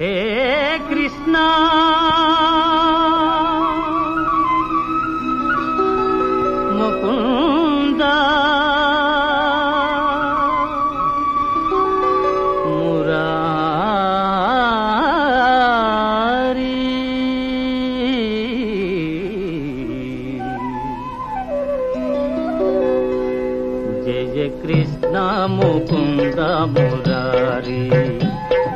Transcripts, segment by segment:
హే కృష్ణ. ముకుంద. మురారి. జయ కృష్ణ ముకుంద మురారి.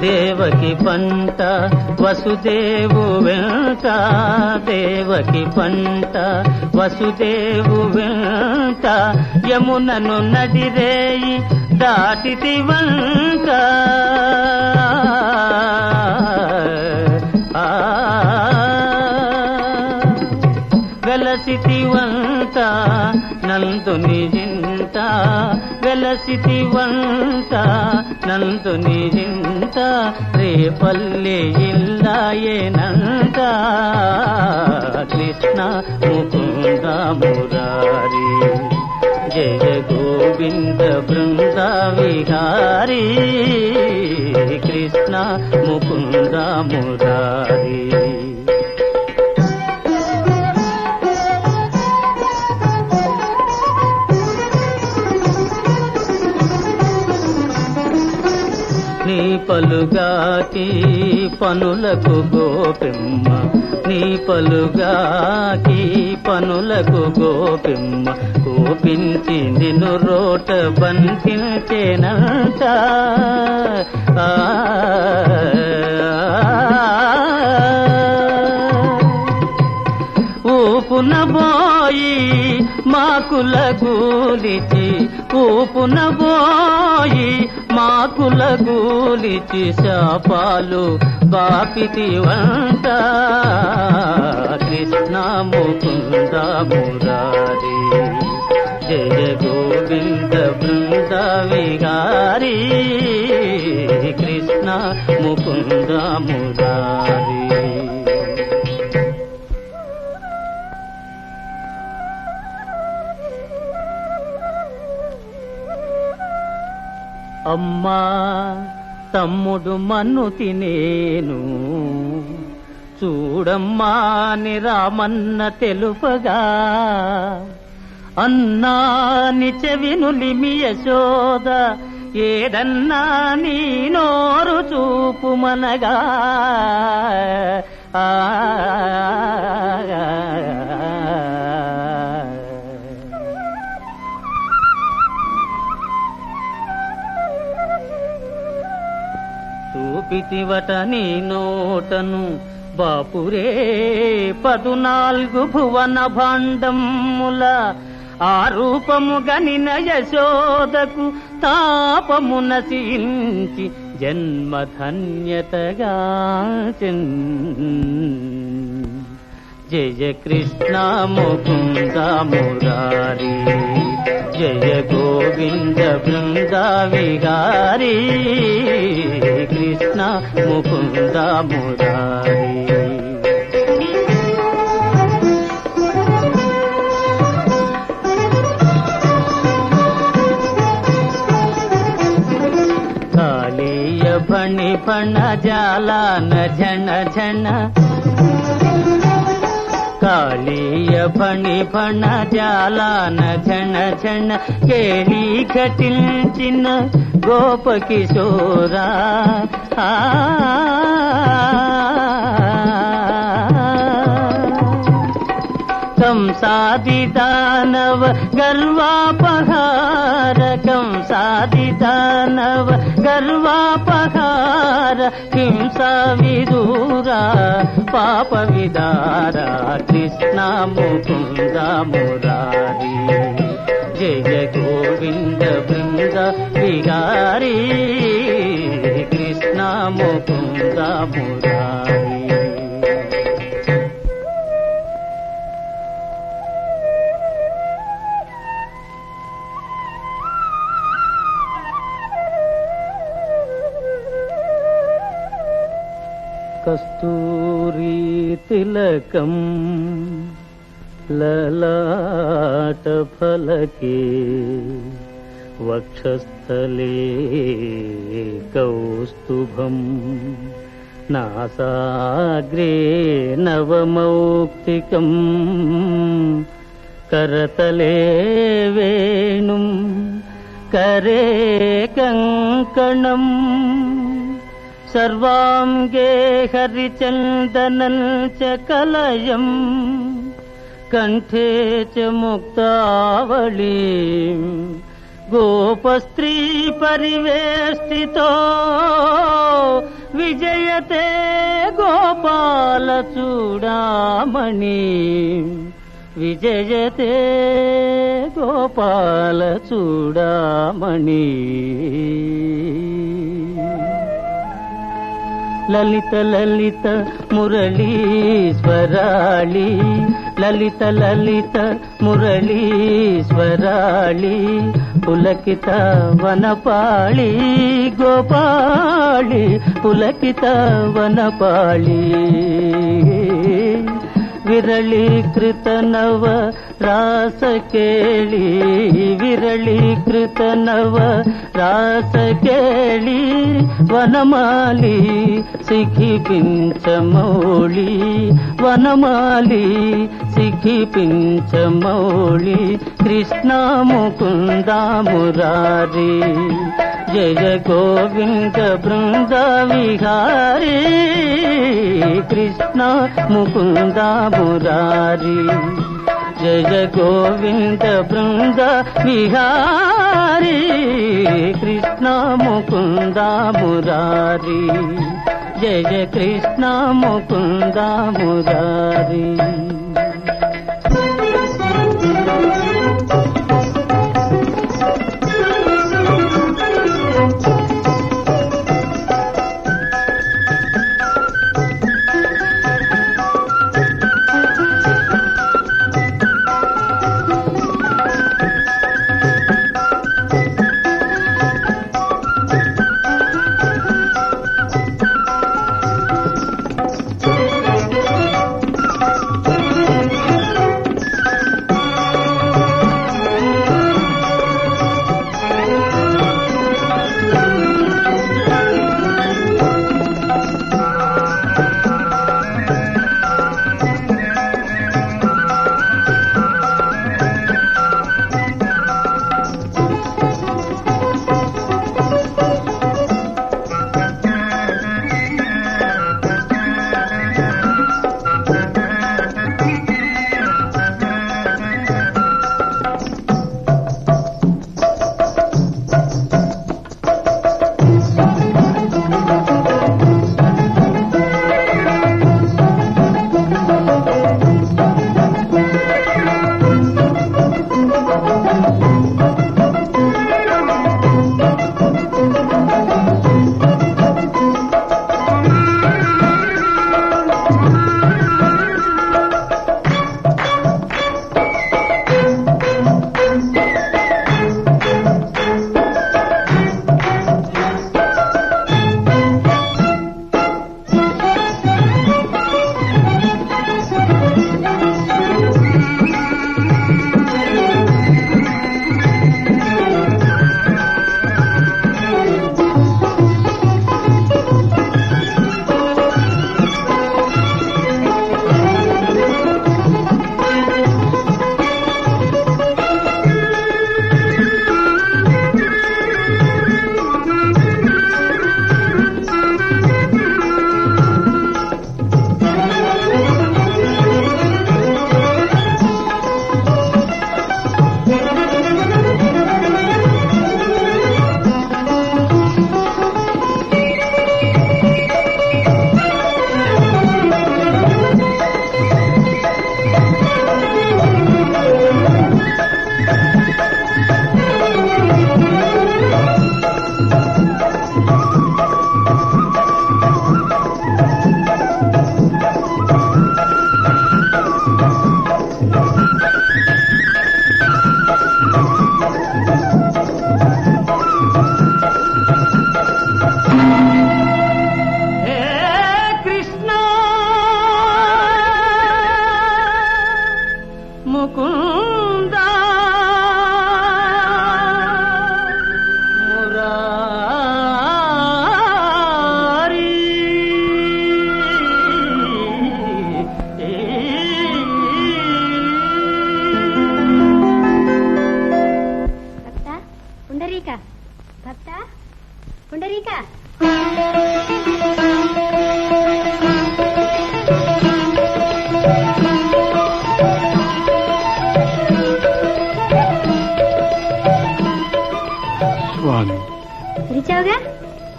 దేవకి పంట వసుదేవు వెంట. దేవకి పంట వసుదేవు వెంట. యమునను నడిరేయి దాటితి వెలసితివంత నందుని జింత వెలసితివంత నందుని జింత రేపల్లి ఇల్లాయేనంత కృష్ణ ముకుంద మురారి. జయ గోవింద బృంద విహారీ. కృష్ణ ముకుంద మురారీ. పలుగాకి పనులకు గోపిమ్మ నీ పలుగాకి పనులకు గోపిమ్మ కోపించి నిన్ను రోట బంధించేనంట ఆ, ఊపున మాకుల గూలిచి ఊపున బోయి మాకుల గూలిచి శాపాలు బాపితి వంట. కృష్ణ ముకుంద మురారి జయ గోవింద బృంద విహారీ కృష్ణ ముకుంద మురారీ. అమ్మా తమ్ముడు మన్ను తినేను. చూడమ్మా అని రామన్న తెలుపగా. అన్నా నిచవినులిమి యశోద. ఏదన్నా నీ నోరు చూపుమనగా ఆ చూపితివట నీ నోటను బాపురే పదునాలుగు భువన భాండముల ఆ రూపము గనిన యశోదకు తాపమున సించి జన్మధన్యతగా జయ కృష్ణ ముకుంద మురారీ. జయ గోవింద బృంద కృష్ణ ముకుంద మురారి. కాళీయ ఫణి ఫణ జాలాన ఝణ ఝణ కాళీయ ఫణి ఫణ జాలాన ఝణ ఝణ కేళీ ఘటించిన గోప కిశోరా ఆ కంసాది దానవ గర్వాపహార కంసాది దానవ గర్వాపహార హింస విదూరా పాప విదారా కృష్ణ ముకుంద మురారి. జయ గోవింద బృంద విహారీ కృష్ణ ముకుంద మురారీ. కస్తూరీ తిలకం లలాట ఫలకే వక్షస్థలే కౌస్తుభం నాసాగ్రే నవమౌక్తికం కరతలే వేణుం కరే కంకణం సర్వాంగే హరిచందనం చ కలయం కంఠే చ ముక్తావళీ గోపస్త్రీ పరివేష్టితో విజయతే గోపాల చూడామణి విజయతే గోపాల చూడామణి లలిత లలిత మురళీశ్వరాళి. లలిత లలిత మురళీశ్వరాళి. పులకిత వనపాళి గోపాళి. పులకిత వనపాళి. విరళీకృత నవ రాస కేళి విరళీకృత నవ రాస కేళి వనమాలి సిఖిపించమౌళి వనమాలి సిఖిపించమౌళి కృష్ణ ముకుంద మురారి జయ గోవింద బృంద విహారీ కృష్ణ ముకుంద మురారి. జయ గోవింద బృంద విహారీ కృష్ణ ముకుంద మురారి. జయ కృష్ణ ముకుంద మురారి. పుండరీక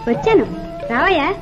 వచ్చాను. రావయ్యా.